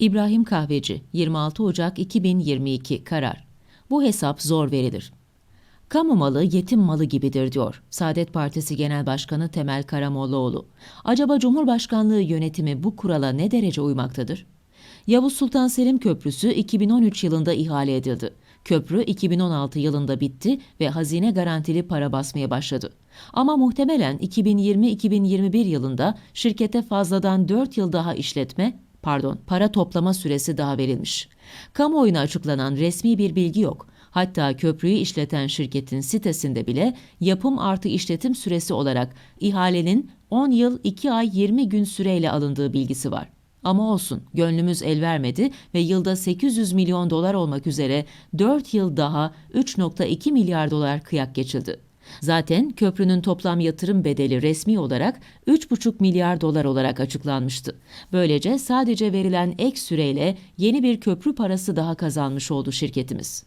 İbrahim Kahveci 26 Ocak 2022 karar. Bu hesap zor verilir. Kamu malı yetim malı gibidir diyor Saadet Partisi Genel Başkanı Temel Karamollaoğlu. Acaba Cumhurbaşkanlığı yönetimi bu kurala ne derece uymaktadır? Yavuz Sultan Selim Köprüsü 2013 yılında ihale edildi. Köprü 2016 yılında bitti ve hazine garantili para basmaya başladı. Ama muhtemelen 2020-2021 yılında şirkete fazladan 4 yıl daha işletme, pardon, para toplama süresi daha verilmiş. Kamuoyuna açıklanan resmi bir bilgi yok. Hatta köprüyü işleten şirketin sitesinde bile yapım artı işletim süresi olarak ihalenin 10 yıl 2 ay 20 gün süreyle alındığı bilgisi var. Ama olsun, gönlümüz el vermedi ve yılda 800 milyon dolar olmak üzere 4 yıl daha 3.2 milyar dolar kıyak geçildi. Zaten köprünün toplam yatırım bedeli resmi olarak 3,5 milyar dolar olarak açıklanmıştı. Böylece sadece verilen ek süreyle yeni bir köprü parası daha kazanmış oldu şirketimiz.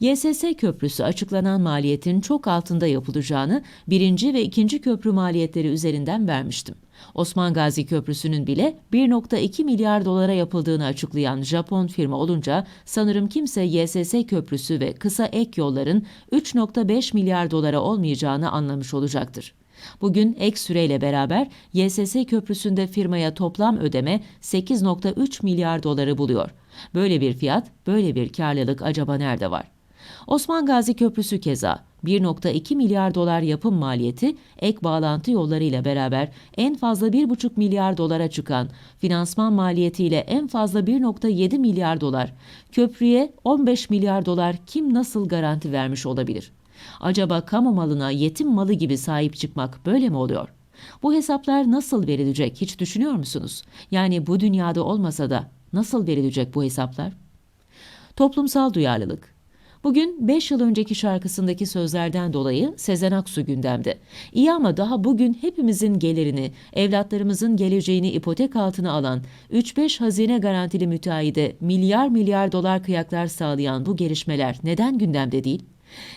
YSS köprüsü açıklanan maliyetin çok altında yapılacağını birinci ve ikinci köprü maliyetleri üzerinden vermiştim. Osman Gazi Köprüsü'nün bile 1.2 milyar dolara yapıldığını açıklayan Japon firma olunca sanırım kimse YSS köprüsü ve kısa ek yolların 3.5 milyar dolara olmayacağını anlamış olacaktır. Bugün ek süreyle beraber YSS köprüsünde firmaya toplam ödeme 8.3 milyar doları buluyor. Böyle bir fiyat, böyle bir karlılık acaba nerede var? Osman Gazi Köprüsü keza 1.2 milyar dolar yapım maliyeti ek bağlantı yollarıyla beraber en fazla 1.5 milyar dolara çıkan finansman maliyetiyle en fazla 1.7 milyar dolar, köprüye 15 milyar dolar kim nasıl garanti vermiş olabilir? Acaba kamu malına yetim malı gibi sahip çıkmak böyle mi oluyor? Bu hesaplar nasıl verilecek hiç düşünüyor musunuz? Yani bu dünyada olmasa da nasıl verilecek bu hesaplar? Toplumsal duyarlılık Bugün 5 yıl önceki şarkısındaki sözlerden dolayı Sezen Aksu gündemde. İyi ama daha bugün hepimizin gelirini, evlatlarımızın geleceğini ipotek altına alan 3-5 hazine garantili müteahhide milyar milyar dolar kıyaklar sağlayan bu gelişmeler neden gündemde değil?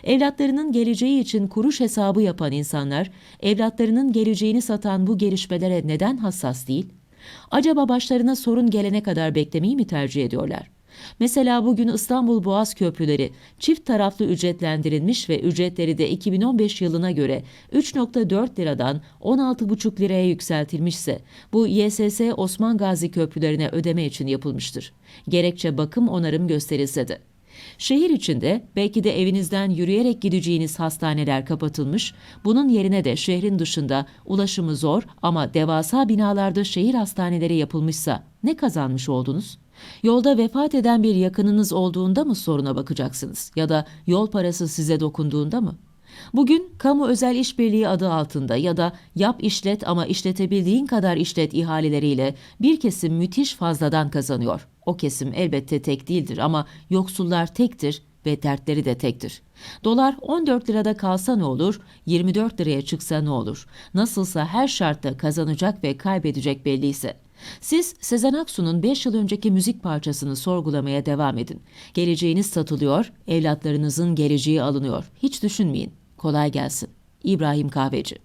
Evlatlarının geleceği için kuruş hesabı yapan insanlar, evlatlarının geleceğini satan bu gelişmelere neden hassas değil? Acaba başlarına sorun gelene kadar beklemeyi mi tercih ediyorlar? Mesela bugün İstanbul Boğaz Köprüleri çift taraflı ücretlendirilmiş ve ücretleri de 2015 yılına göre 3.4 liradan 16,5 liraya yükseltilmişse bu YSS Osman Gazi köprülerine ödeme için yapılmıştır. Gerekçe bakım onarım gösterilse de. Şehir içinde belki de evinizden yürüyerek gideceğiniz hastaneler kapatılmış, bunun yerine de şehrin dışında ulaşımı zor ama devasa binalarda şehir hastaneleri yapılmışsa ne kazanmış oldunuz? Yolda vefat eden bir yakınınız olduğunda mı soruna bakacaksınız ya da yol parası size dokunduğunda mı? Bugün kamu özel işbirliği adı altında ya da yap işlet ama işletebildiğin kadar işlet ihaleleriyle bir kesim müthiş fazladan kazanıyor. O kesim elbette tek değildir ama yoksullar tektir ve dertleri de tektir. Dolar 14 lirada kalsa ne olur, 24 liraya çıksa ne olur? Nasılsa her şartta kazanacak ve kaybedecek belliyse. Siz Sezen Aksu'nun 5 yıl önceki müzik parçasını sorgulamaya devam edin. Geleceğiniz satılıyor, evlatlarınızın geleceği alınıyor. Hiç düşünmeyin. Kolay gelsin. İbrahim Kahveci